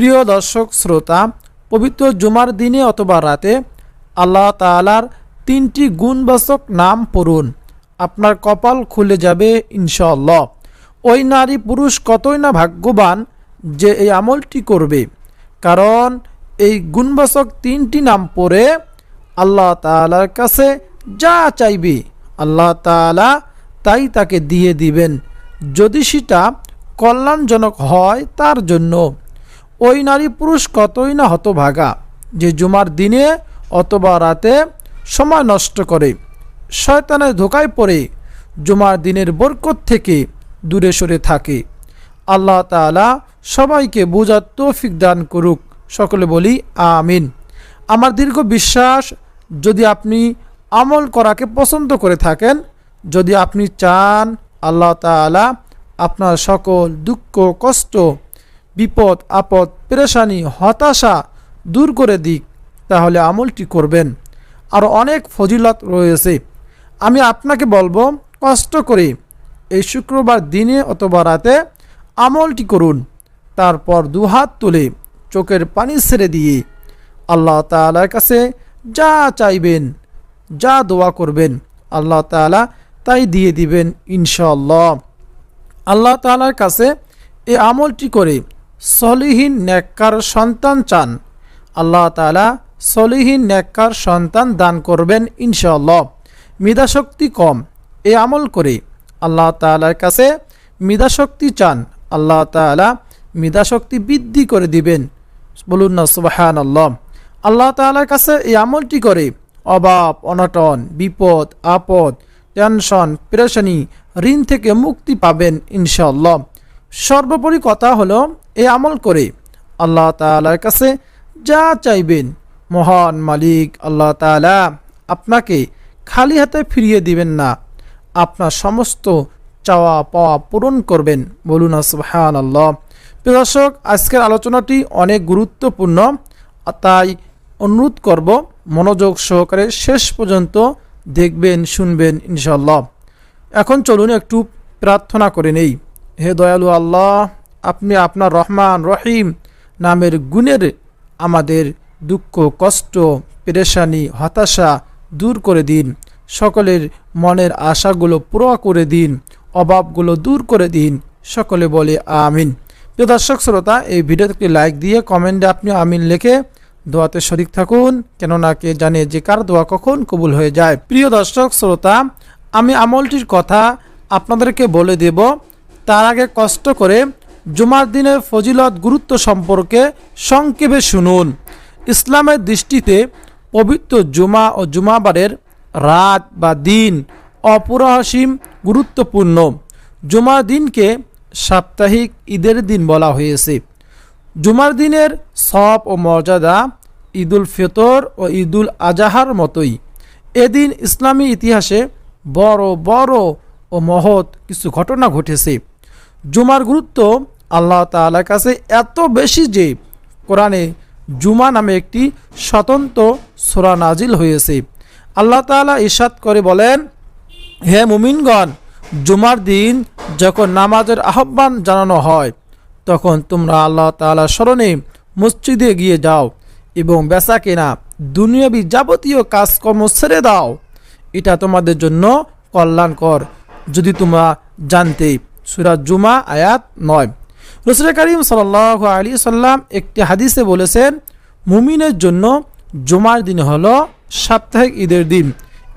প্রিয় দর্শক, শ্রোতা, পবিত্র জুমার দিনে অথবা রাতে আল্লাহ তাআলার তিনটি গুণবাচক নাম পড়ুন। আপনার কপাল খুলে যাবে, ইনশাআল্লাহ। ওই নারী পুরুষ কতই না ভাগ্যবান যে এই আমলটি করবে। কারণ এই গুণবাচক তিনটি নাম পড়ে আল্লাহ তাআলার কাছে যা চাইবে, আল্লাহ তাআলা তাই তাকে দিয়ে দিবেন। যদি সেটা কল্যাণজনক হয় তার জন্য। ওই নারী পুরুষ কতই না হতভাগা যে জুমার দিনে অথবা রাতে সময় নষ্ট করে। শয়তানের ধোকায় পড়ে জুমার দিনের বরকত থেকে দূরে সরে থাকে। আল্লাহ তাআলা সবাইকে বোঝার তৌফিক দান করুক। সকলে বলি, আমিন। আমার দীর্ঘ বিশ্বাস, যদি আপনি আমল করাকে পছন্দ করে থাকেন, যদি আপনি চান, আল্লাহ তাআলা আপনার সকল দুঃখ, কষ্ট বিপদ, আপদ, পেরেশানি, হতাশা দূর করে দিক, তাহলে আমলটি করবেন। আর অনেক ফজিলত রয়েছে। আমি আপনাকে বলব, কষ্ট করে এই শুক্রবার দিনে অথবা রাতে আমলটি করুন। তারপর দুহাত তুলে চোখের পানি ছেড়ে দিয়ে আল্লাহ তাআলার কাছে যা চাইবেন, যা দোয়া করবেন, আল্লাহ তাআলা তাই দিয়ে দিবেন ইনশাল্লাহ আল্লাহ তাআলার কাছে এই আমলটি করে সলিহীন নেককার সন্তান চান। আল্লাহ তাআলা সলিহীন নেককার সন্তান দান করবেন ইনশাআল্লাহ। মেধাশক্তি কম এই আমল করে আল্লাহ তাআলার কাছে মেধাশক্তি চান। আল্লাহ তাআলা মেধাশক্তি বৃদ্ধি করে দিবেন। বলুন না সুবাহান আল্লাহ আল্লাহ তাআলার কাছে এই আমলটি করে অভাব, অনটন, বিপদ, আপদ, টেনশন, পেরেশানি, ঋণ থেকে মুক্তি পাবেন ইনশাআল্লাহ। সর্বোপরি কথা হলো, এ আমল করে আল্লাহ তাআলার কাছে যা চাইবেন। মহান মালিক আল্লাহ তাআলা আপনাকে খালি হাতে ফিরিয়ে দিবেন না, আপনার সমস্ত চাওয়া পাওয়া পূরণ করবেন। বলুন সুবহান আল্লাহ প্রিয় দর্শক, আজকের আলোচনাটি অনেক গুরুত্বপূর্ণ তাই অনুরোধ করব, মনোযোগ সহকারে শেষ পর্যন্ত দেখবেন, শুনবেন ইনশাল্লাহ এখন চলুন একটু প্রার্থনা করে নেই। হে দয়ালু আল্লাহ, আপনি আপনার রহমান রহিম নামের গুণের আমাদের দুঃখ, কষ্ট, পেরেশানি, হতাশা দূর করে দিন। সকলের মনের আশাগুলো পুরো করে দিন, অভাবগুলো দূর করে দিন। সকলে বলে আমিন। প্রিয় দর্শক, শ্রোতা, এই ভিডিওতে লাইক দিয়ে, কমেন্টে আপনি আমিন লিখে দোয়াতে শরিক থাকুন, কেননা কে জানে যে কার দোয়া কখন কবুল হয়ে যায়। প্রিয় দর্শক, শ্রোতা, আমি আমলটির কথা আপনাদেরকে বলে দেব। তার আগে কষ্ট করে জুমার দিনের ফজিলত গুরুত্ব সম্পর্কে সংক্ষেপে শুনুন। ইসলামের দৃষ্টিতে পবিত্র জুমা ও জুমাবারের রাত বা দিন অপরাসীম গুরুত্বপূর্ণ। জুমার দিনকে সাপ্তাহিক ঈদের দিন বলা হয়েছে। জুমার দিনের সব ও মর্যাদা ঈদুল ফিতর ও ঈদুল আজাহার মতোই। এদিন ইসলামী ইতিহাসে বড় বড় ও মহৎ কিছু ঘটনা ঘটেছে। জুমার গুরুত্ব আল্লাহ তাআলার কাছে এত বেশি যে কোরআনে জুমা নামে একটি স্বতন্ত্র সোরা নাজিল হয়েছে। আল্লাহ তাআলা ইরশাদ করে বলেন, হে মুমিনগণ, জুমার দিন যখন নামাজের আহ্বান জানানো হয়, তখন তোমরা আল্লাহ তাআলা স্মরণে মসজিদে গিয়ে যাও এবং বেচা কেনা দুনিয়াবি যাবতীয় কাজকর্ম ছেড়ে দাও। এটা তোমাদের জন্য কল্যাণকর। যদি তোমরা জানতে সুরা জুমা, আয়াত নয়। রসুল করিম সাল আলী সাল্লাম একটি হাদিসে বলেছেন, মুমিনের জন্য জুমার দিন হলো সাপ্তাহিক ঈদের দিন,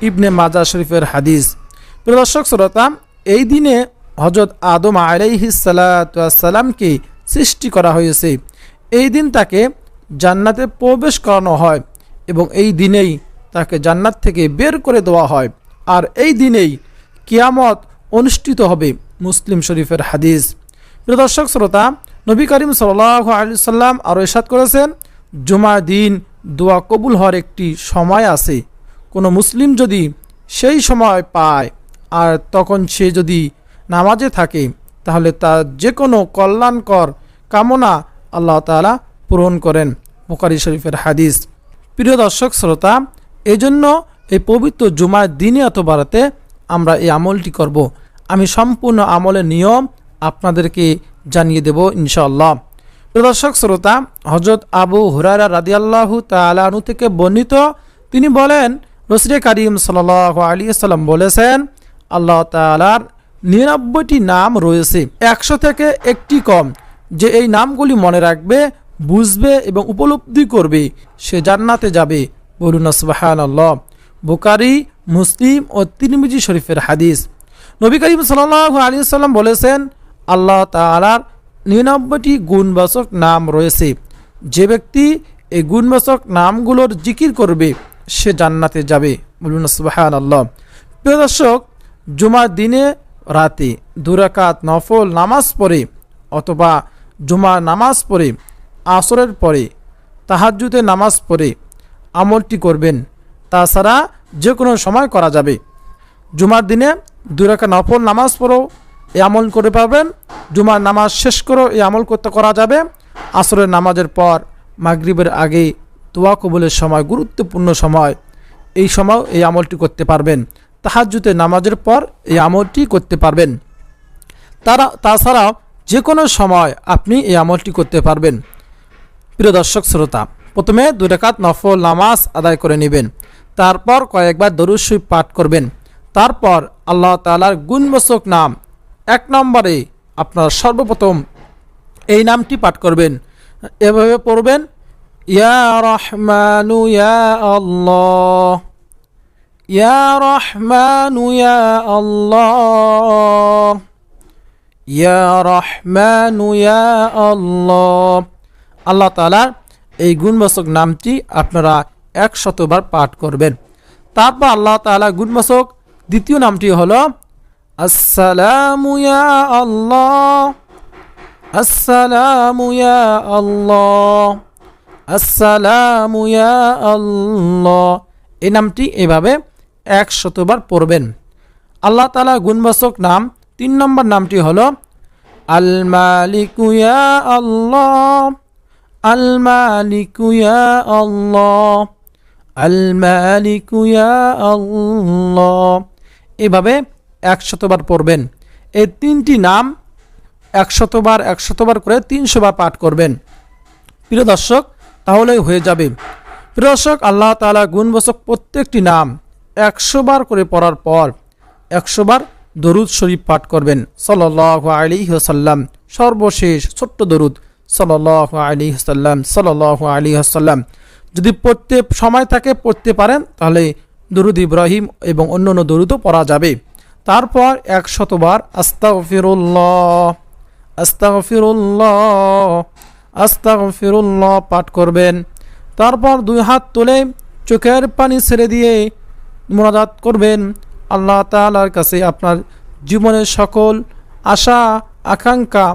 ইবনে মাজা শরীফের হাদিস। প্রদর্শক শ্রোতা, এই দিনে হজরত আদম আলাইহিসালামকে সৃষ্টি করা হয়েছে। এই দিন তাকে জান্নাতে প্রবেশ করানো হয় এবং এই দিনেই তাকে জান্নাত থেকে বের করে দেওয়া হয়। আর এই দিনেই কিয়ামত অনুষ্ঠিত হবে। মুসলিম শরীফের হাদিস। প্রিয় দর্শক, শ্রোতা, নবী করিম সাল্লাহ আলি সাল্লাম আরও এসাদ করেছেন, জুমার দিন দোয়া কবুল হওয়ার একটি সময় আছে। কোনো মুসলিম যদি সেই সময় পায় আর তখন সে যদি নামাজে থাকে, তাহলে তার যে কোনো কল্যাণকর কামনা আল্লাহ তালা পূরণ করেন। বুকারি শরীফের হাদিস। প্রিয় দর্শক, শ্রোতা, এজন্য এই পবিত্র জুমার দিনে অথবা রাতে আমরা এই আমলটি করব। আমি সম্পূর্ণ আমলের নিয়ম আপনাদেরকে জানিয়ে দেব ইনশাআল্লাহ। প্রদর্শক শ্রোতা হজরত আবু হুরারা রাদিয়াল্লাহু তালানু থেকে বর্ণিত, তিনি বলেন রসরে করিম সাল আলী সাল্লাম বলেছেন, আল্লাহ তালার নিরানব্বইটি নাম রয়েছে। একশো থেকে একটি কম, যে এই নামগুলি মনে রাখবে, বুঝবে এবং উপলব্ধি করবে, সে জান্নাতে যাবে। বলুন সুবাহান আল্লাহ বুকারি মুসলিম ও তিরমিজি শরীফের হাদিস। নবী করিম সাল্লাহ আলী সাল্লাম বলেছেন, আল্লাহ তালার নিরানব্বইটি গুণবাচক নাম রয়েছে। যে ব্যক্তি এই গুণবাচক নামগুলোর জিকির করবে, সে জান্নাতে যাবে। বলুন সুবাহান আল্লাহ প্রিয় দর্শক, জুমার দিনে রাতে দুরাকাত নফল নামাজ পড়ে অথবা জুমার নামাজ পড়ে, আসরের পরে তাহাজুতে নামাজ পড়ে আমলটি করবেন। তাছাড়া যে কোনো সময় করা যাবে। জুমার দিনে দুরাকা নফল নামাজ পড়ো এই আমল করে পাবেন জুমার নামাজ শেষ করো এই আমল করতে করা যাবে। আসরের নামাজের পর মাগরিবের আগে দোয়া কবুলের সময়, গুরুত্বপূর্ণ সময়, এই সময় এই আমলটি করতে পারবেন। তাহাজুতে নামাজের পর এই আমলটি করতে পারবেন। তারা, তাছাড়াও যে কোনো সময় আপনি এই আমলটি করতে পারবেন। প্রিয় দর্শক, শ্রোতা, প্রথমে দুই রেখাত নফল নামাজ আদায় করে নেবেন। তারপর কয়েকবার দরুসই পাঠ করবেন। তারপর আল্লাহ তালার গুণবচক নাম। এক নম্বরে আপনার সর্বপ্রথম এই নামটি পাঠ করবেন। এভাবে পড়বেন, ইয়া ইয়া আল্লাহ ইয়া আল্লাহ তালার এই গুণবাচক নামটি আপনারা একশতবার পাঠ করবেন। তারপর আল্লাহ তালা গুণবাচক দ্বিতীয় নামটি হল, আসসালামু ইয়া আল্লাহ। আসসালামু ইয়া আল্লাহ। আসসালামু ইয়া আল্লাহ। এই নামটি এভাবে একশতবার পড়বেন। আল্লাহ তালা গুণবাচক নাম। তিন নম্বর নামটি হল আল মালিকু ইয়া আল্লাহ। আল মালিকু আল্লাহ। আল আল্লাহ। এভাবে একশতবার পড়বেন। এই তিনটি নাম একশতবার একশতবার করে তিনশো বার পাঠ করবেন। প্রিয় দর্শক, তাহলেই হয়ে যাবে। প্রিয় দর্শক, আল্লাহ তালা গুণবচক প্রত্যেকটি নাম একশো বার করে পড়ার পর একশো বার দরুদ শরীফ পাঠ করবেন। সাল্লাহ আলী হাসাল্লাম সর্বশেষ ছোট্ট দরুদ। সাল্লাহ আলী হাসাল্লাম সাল্লাহ আলী হাসাল্লাম যদি পড়তে সময় থাকে, পড়তে পারেন, তাহলে দরুদ ইব্রাহিম এবং অন্য অন্য দরুদও পড়া যাবে। তারপর একশতবার আস্তাগফিরুল্লাহ আস্তাগফিরুল্লাহ আস্তাগফিরুল্লাহ পাঠ করবেন। তারপর দুই হাত তুলে চোখের পানি ছেড়ে দিয়ে মোনাজাত করবেন। আল্লাহ তালার কাছে আপনার জীবনের সকল আশা, আকাঙ্ক্ষা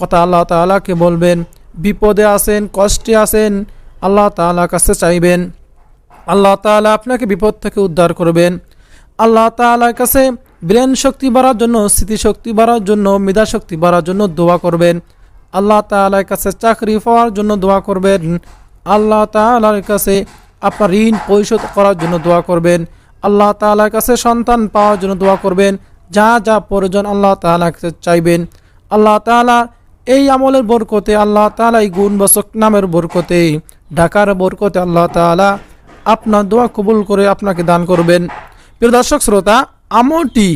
কথা আল্লাহ তালাকে বলবেন। বিপদে আছেন, কষ্টে আছেন, আল্লাহ তালার কাছে চাইবেন। আল্লাহ তালা আপনাকে বিপদ থেকে উদ্ধার করবেন। আল্লাহ তালার কাছে ব্রেন শক্তি বাড়ার জন্য স্মৃতিশক্তি বাড়ার জন্য, মেধা শক্তি বাড়ার জন্য দোয়া করবেন। আল্লাহ তালার কাছে চাকরি পাওয়ার জন্য দোয়া করবেন। আল্লাহ তালার কাছে আপনার ঋণ পরিশোধ করার জন্য দোয়া করবেন। আল্লাহ তালার কাছে সন্তান পাওয়ার জন্য দোয়া করবেন। যা যা প্রয়োজন আল্লাহ তালার কাছে চাইবেন। আল্লাহ তালা এই আমলের বরকতে, আল্লাহ তালা এই গুণবাচক নামের বরকতে, ঢাকার বরকতে আল্লাহ তালা আপনার দোয়া কবুল করে আপনাকে দান করবেন। প্রিয় দর্শক, শ্রোতা, আমলটি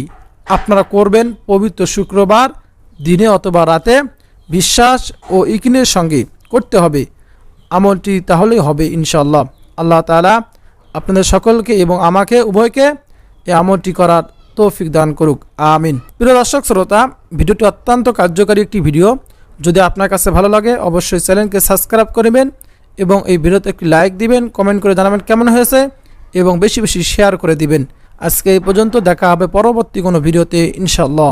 আপনারা করবেন পবিত্র শুক্রবার দিনে অথবা রাতে। বিশ্বাস ও ইকিনের সঙ্গে করতে হবে। আমলটি তাহলেই হবে ইনশাল্লাহ আল্লাহ তালা আপনাদের সকলকে এবং আমাকে, উভয়কে এই আমলটি করার তৌফিক দান করুক। আমিন। প্রিয় দর্শক, শ্রোতা, ভিডিওটি অত্যন্ত কার্যকারী একটি ভিডিও। যদি আপনার কাছে ভালো লাগে, অবশ্যই চ্যানেলকে সাবস্ক্রাইব করবেন এবং এই ভিডিওতে একটি লাইক দিবেন কমেন্ট করে জানাবেন কেমন হয়েছে এবং বেশি বেশি শেয়ার করে দিবেন। আজকে এই পর্যন্ত দেখা হবে পরবর্তী কোনো ভিডিওতে ইনশাল্লাহ